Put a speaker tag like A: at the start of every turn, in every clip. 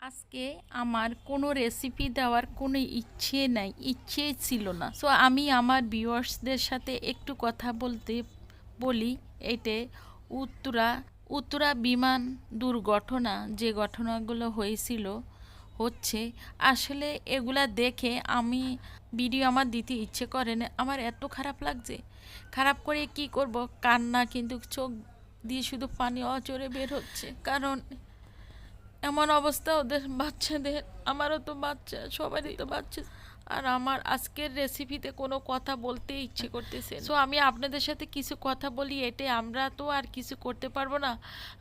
A: আজকে আমার কোনো রেসিপি দেওয়ার কোনো ইচ্ছে নাই ইচ্ছে ছিল না। সো আমি আমার ভিউয়ার্সদের সাথে একটু কথা বলতে বলি, এতে উত্তরা উত্তরা বিমান দুর্ঘটনা যে ঘটনাগুলো হয়েছিল, হচ্ছে। আসলে এগুলা দেখে আমি ভিডিও আমার দিতে ইচ্ছে করে না, আমার এত খারাপ লাগছে। খারাপ করে কি করব? কান্না কিন্তু চোখ দিয়ে শুধু পানি অচরে বের হচ্ছে। কারণ এমন অবস্থা ওদের বাচ্চাদের, আমারও তো বাচ্চা, সবারই তো বাচ্চা। আর আমার আজকের রেসিপিতে কোনো কথা বলতে ইচ্ছে করতেছে সো আমি আপনাদের সাথে কিছু কথা বলি, এতে আমরা তো আর কিছু করতে পারব না।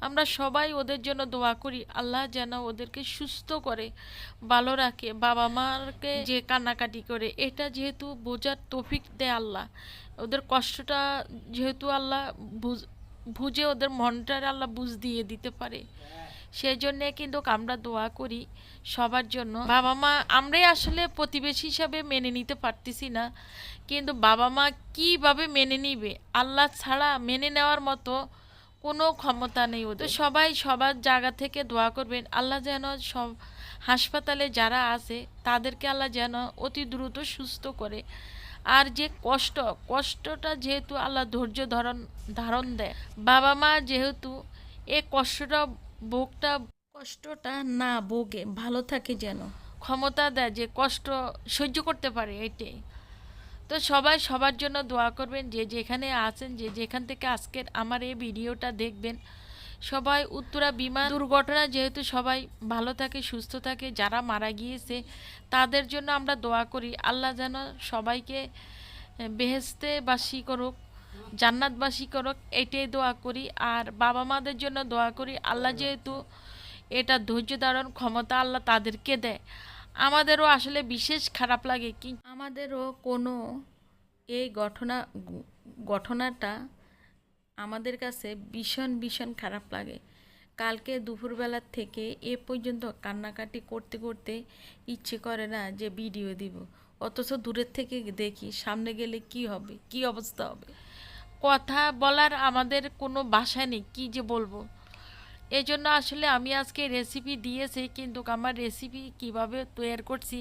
A: আমরা সবাই ওদের জন্য দোয়া করি, আল্লাহ যেন ওদেরকে সুস্থ করে, ভালো রাখে, বাবা মাকে যে কান্নাকাটি করে, এটা যেহেতু বোঝার তৌফিক দেয় আল্লাহ। ওদের কষ্টটা যেহেতু আল্লাহ বুঝ ওদের মনটার আল্লাহ বুঝ দিয়ে দিতে পারে। সেই জন্যে কিন্তু আমরা দোয়া করি সবার জন্য। বাবা মা, আমরাই আসলে প্রতিবেশী হিসাবে মেনে নিতে পারতেছি না। কিন্তু বাবা মা কীভাবে মেনে নিবে? আল্লাহ ছাড়া মেনে নেওয়ার মতো কোনো ক্ষমতা নেই ওদের। সবাই সবার জায়গা থেকে দোয়া করবেন। আল্লাহ যেন সব হাসপাতালে যারা আছে, তাদেরকে আল্লাহ যেন অতি দ্রুত সুস্থ করে। আর যে কষ্ট কষ্টটা যেহেতু আল্লাহ ধৈর্য ধরন ধারণ দেয়। বাবা মা যেহেতু এ কষ্টটা ভোগটা কষ্টটা না ভোগে ভালো থাকে যেন। ক্ষমতা দেয় যে কষ্ট সহ্য করতে পারে এটাই। তো সবাই সবার জন্য দোয়া করবেন যে যেখানে আছেন যে যেখান থেকে আজকের আমার এই ভিডিওটা দেখবেন সবাই উত্তরা বিমান দুর্ঘটনা, যেহেতু সবাই ভালো থাকে, সুস্থ থাকে, যারা মারা গিয়েছে, তাদের জন্য আমরা দোয়া করি। আল্লাহ যেন সবাইকে বেহেস্তে বাসী করুক, জান্নাতবাসী করুক, এটাই দোয়া করি। আর বাবা মাদের জন্য দোয়া করি, আল্লাহ যেহেতু এটা ধৈর্য ধারণ ক্ষমতা আল্লাহ তাদেরকে দেয়। আমাদেরও আসলে বিশেষ খারাপ লাগে কি? আমাদেরও কোনো এই ঘটনা, ঘটনাটা আমাদের কাছে ভীষণ ভীষণ খারাপ লাগে। কালকে দুপুরবেলার থেকে এ পর্যন্ত কান্নাকাটি করতে করতে ইচ্ছে করে না যে ভিডিও দিব। অথচ দূরের থেকে দেখি, সামনে গেলে কি হবে, কি অবস্থা হবে? কথা বলার আমাদের কোনো ভাষা নেই, কী যে বলব? এই জন্য আসলে আমি আজকে রেসিপি দিয়েছি, কিন্তু আমার রেসিপি কীভাবে তৈরি করছি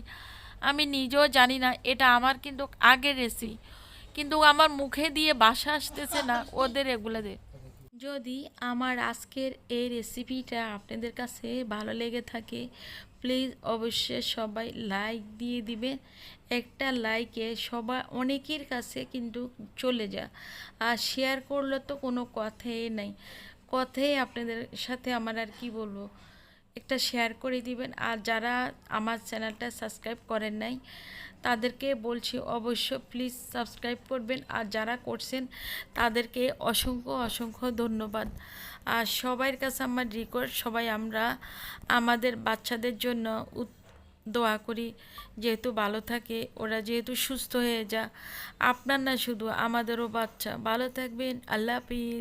A: আমি নিজেও জানি না। এটা আমার কিন্তু আগের রেসিপি কিন্তু আমার মুখে দিয়ে বাসা আসতেছে না। ওদের এগুলো দিয়ে। যদি আমার আজকের এই রেসিপিটা আপনাদের কাছে ভালো লেগে থাকে প্লিজ অবশ্যই সবাই লাইক দিয়ে দিবেন। একটা লাইকে সবাই অনেকের কাছে কিন্তু চলে যা। আর শেয়ার করলে তো কোনো কথাই নাই। কথাই আপনাদের সাথে আমার আর কি বলব? একটা শেয়ার করে দিবেন। আর যারা আমার চ্যানেলটা সাবস্ক্রাইব করেন নাই তাদেরকে বলছি অবশ্য প্লিজ সাবস্ক্রাইব করবেন। আর যারা করছেন, তাদেরকে অসংখ্য অসংখ্য ধন্যবাদ। আর সবার কাছে আমার রিকোয়েস্ট সবাই আমরা আমাদের বাচ্চাদের জন্য দোয়া করি, যেহেতু ভালো থাকে, ওরা যেহেতু সুস্থ হয়ে যা। আপনার না শুধু, আমাদেরও বাচ্চা। ভালো থাকবেন। আল্লাহ হাফিজ।